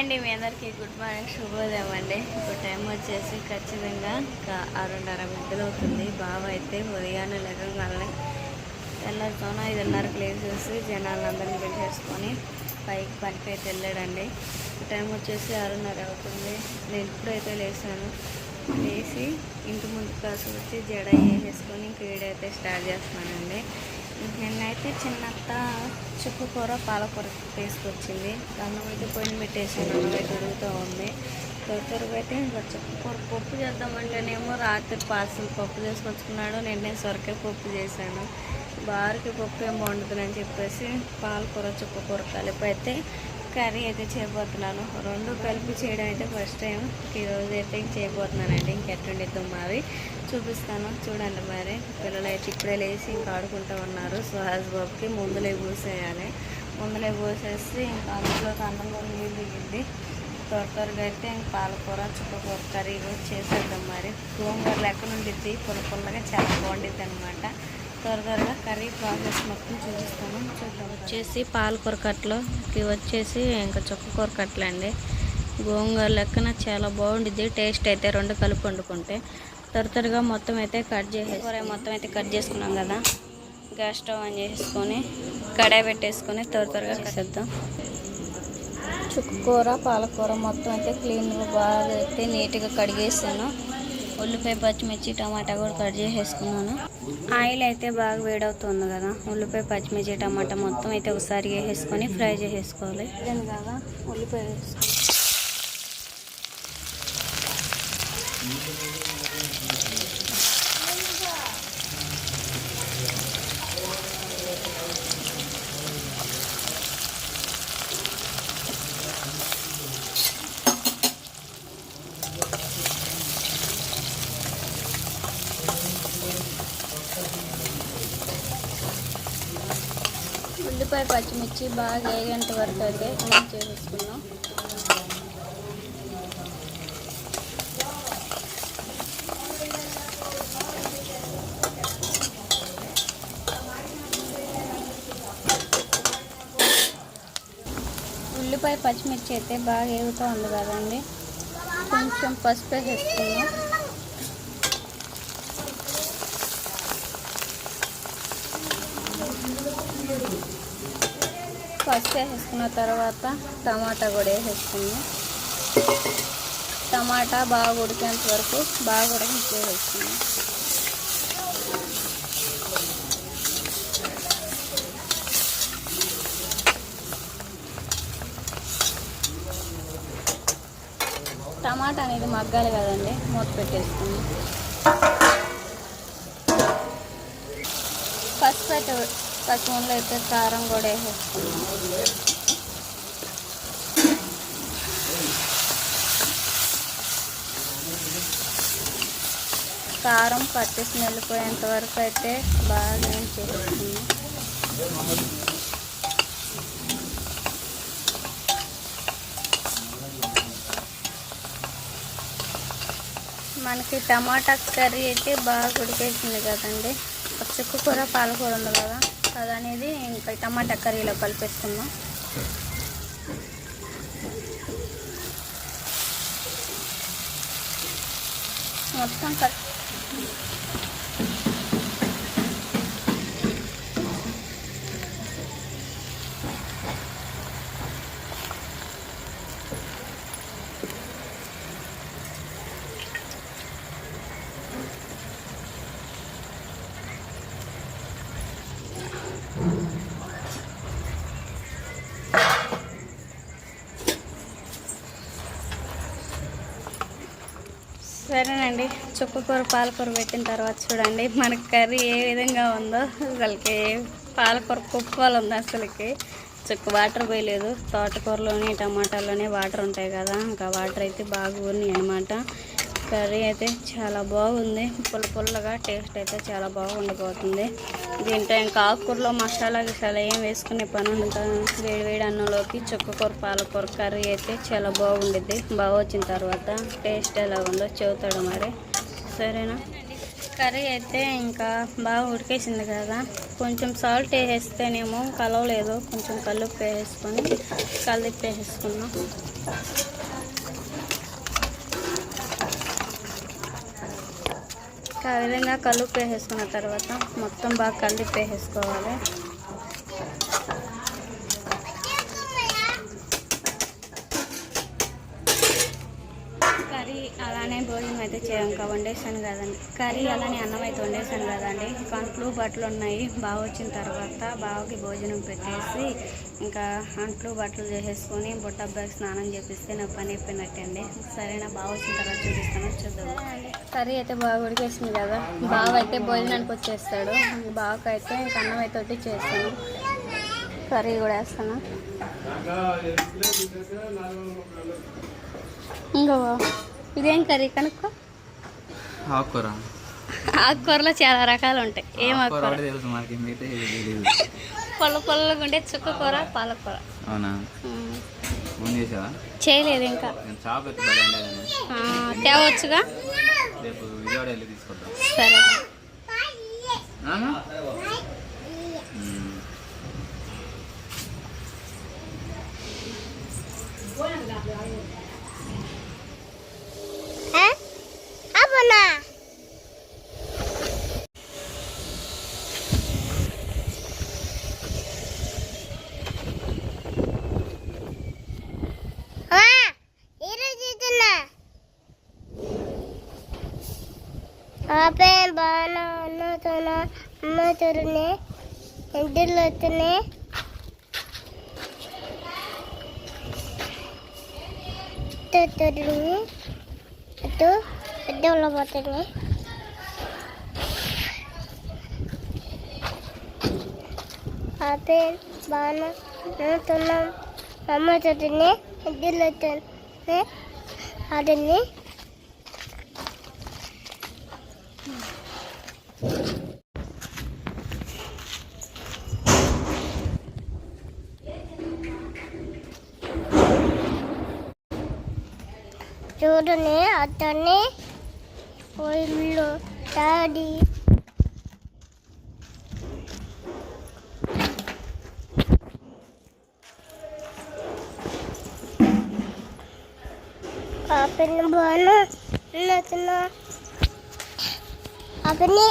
అండి మీ అందరికీ good morning శుభోదయం అండి. ఇప్పుడు టైం వచ్చేసి ఖచ్చితంగా ఇంకా ఆరున్నర గంటలు అవుతుంది. బావ అయితే ఉదయాన్నే లెగంగానే తెల్లతోన ఐదున్నరకు లేచేసి జనాలందరినీ పిలిచేసుకొని పైకి పనికి అయితే వెళ్ళాడండి టైం వచ్చేసి ఆరున్నర అవుతుంది. నేను ఇప్పుడైతే లేచాను. లేచి ఇంటి ముందు కాసు వచ్చి జడ వేసేసుకొని క్రీడ అయితే స్టార్ట్ చేస్తున్నానండి. నిన్నైతే చిన్నత్త చుక్కు కూర పాలకూర తీసుకొచ్చింది. అన్నం అయితే పోయిన పెట్టేసాను. అన్నం అయితే ఉడుగుతూ ఉంది. త్వరగా అయితే ఇంకా చుక్కుకూర పప్పు చేద్దామంటేనేమో రాత్రి పార్సల్ పప్పు చేసుకొచ్చుకున్నాడు. నిన్నే సొరకాయ పప్పు చేశాను. బారికి పప్పు ఏం అని చెప్పేసి పాలకూర చుక్కుకూర కలిపి అయితే కర్రీ అయితే చేయబోతున్నాను. రెండు కలిపి చేయడం అయితే ఫస్ట్ టైం ఈరోజు అయితే చేయబోతున్నానండి. ఇంకెట్టుండిద్దాం మరి చూపిస్తాను. చూడండి మరి. పిల్లలు అయితే ఇప్పుడే లేచి ఇంకా ఆడుకుంటూ ఉన్నారు. సుహాస్ బాబుకి ముందులే పూసేయాలి. ముందులే పోసేసి ఇంకా అందులో అన్నం కూడా నీళ్ళు దిగింది. త్వర త్వరగా అయితే ఇంక పాలకూర చుక్కకూర కర్రీ చేసేద్దాం మరి. గోంగూర లెక్క ఉండిద్ది పుల్ల పుల్లగా చాలా బాగుండిద్ది అనమాట త్వర త్వరగా కర్రీ ప్రాసెస్ మొత్తం చూపిస్తాను. చూద్దాం. వచ్చేసి పాలకూర ఇవి వచ్చేసి ఇంకా చుక్కకూర కట్టలు అండి. గోంగూర లెక్కన చాలా బాగుండిద్ది. టేస్ట్ అయితే రెండు కలిపి వండుకుంటే. త్వర త్వరగా మొత్తం అయితే కట్ చేసి కూర మొత్తం అయితే కట్ చేసుకున్నాం కదా. గ్యాస్ స్టవ్ ఆన్ చేసుకొని కడాయి పెట్టేసుకొని త్వర త్వరగా చేసేద్దాం. చుక్కకూర పాలకూర మొత్తం అయితే క్లీన్గా బాగా అయితే నీట్గా కడిగేసాను. ఉల్లిపాయ పచ్చిమిర్చి టమాటా కూడా కట్ చేసేసుకున్నాను. ఆయిల్ అయితే బాగా వేడవుతుంది కదా. ఉల్లిపాయ పచ్చిమిర్చి టమాటా మొత్తం అయితే ఒకసారి వేసేసుకొని ఫ్రై చేసేసుకోవాలి. కదా ఉల్లిపాయ వేసుకోవాలి ఉల్లిపాయ పచ్చిమిర్చి బాగా వేగేంత వరకు అయితే ఫ్రై చేసేసుకున్నాం ఉల్లిపాయ పచ్చిమిర్చి అయితే బాగా వేగుతూ ఉంది కదండి. కొంచెం పసుపు వేసేసుకున్నాం ఫస్ట్ వేసేసుకున్న తర్వాత టమాటా కూడా వేసేసుకున్నాం. టమాటా బాగా ఉడికేంత వరకు బాగా ఉడికించేసేసుకున్నాం. టమాటా అనేది మగ్గాలి కదండి మూత పెట్టేసుకున్నాం పసుపు అయితే పసుపులో అయితే కారం కూడా వేసేసుకున్నాం కారం పచ్చి స్మెల్ పోయేంత వరకు అయితే బాగా ఏం చేస్తుంది మనకి టమాటా కర్రీ అయితే బాగా ఉడికేసింది కదండి. చుక్కు కూర పాలకూర ఉంది కదా. అదనేది ఇంకా టమాటా కర్రీలో కలిపేసుకుందాం మొత్తం కల్ సరేనండి. చుక్కకూర పాలకూర పెట్టిన తర్వాత చూడండి మనకి కర్రీ ఏ విధంగా ఉందో. అసలుకి పాలకూర కుప్పలు ఉంది అసలుకి. చుక్క వాటర్ పోయలేదు. తోటకూరలోని టమాటాలోనే వాటర్ ఉంటాయి కదా. ఇంకా వాటర్ అయితే బాగా ఊరినాయి అనమాట కర్రీ అయితే చాలా బాగుంది. పుల్ల పుల్లగా టేస్ట్ అయితే చాలా బాగుండిపోతుంది. దీంట్లో ఇంకా ఆకుకూరలో మసాలా గిసాలా ఏం వేసుకునే పని ఉండదు. వేడి వేడి అన్నంలోకి చుక్కకూర పాలకూర కర్రీ అయితే చాలా బాగుండిద్ది. బాగా వచ్చిన తర్వాత టేస్ట్ ఎలా ఉందో చెబుతాడు మరి. సరేనా? కర్రీ అయితే ఇంకా బాగా ఉడికేసింది కదా. కొంచెం సాల్ట్ వేసేస్తేనేమో కలవలేదు. కొంచెం కల్లుప్పు వేసుకొని కలిపి వేసేసుకున్నాం ఆ విధంగా కలుపు వేసుకున్న తర్వాత మొత్తం బాగా కలిపి వేసుకోవాలి కర్రీ అలానే భోజనం అయితే చేయం ఇంకా వండేసాను కదండి. కర్రీ అలానే అన్నం అయితే వండేసాను కదండి. కంట్లు బట్టలు ఉన్నాయి. బావ వచ్చిన తర్వాత బావకి భోజనం పెట్టేసి ఇంకా అంట్లు బట్టలు చేసేసుకొని బుట్టబ్బాయికి స్నానం చేపిస్తే నా పని అయిపోయినట్టండి. సరేనా? బావ బాగా వచ్చిన తర్వాత చూపిస్తాను. చూద్దాం. కర్రీ అయితే బాగా ఉడికేసింది కదా. బావ అయితే భోజనానికి వచ్చేస్తాడు. బావకి అయితే ఇంకా అన్నం అయితే ఒకటి చేస్తాను. కర్రీ కూడా వేస్తాను. ఇంకా ఇదేం కర్రీ కనుక్కో. ఆకుకూర. ఆకుకూరలో చాలా రకాలు ఉంటాయి. ఏం ఆకుకూర పొల్ల పొల్లగా ఉండే చుక్కకూర పాలకూర. అవునా? చేయలేదు ఇంకా. తేవచ్చుగా? సరే నాన్న? మ్మ్. అవునా ఆపే బాగా అన్నతోన ఎంటర్లు ఇంటిలోనే తొరిని అటు అడ్డంలో పోతుంది ఆపే బాగా అన్నతోన ఎంటర్లు ఇంటిలోనే ఆడని చూడని అతన్ని ఒళ్ళు డాడీ పాపని బాను నచ్చిన పాపని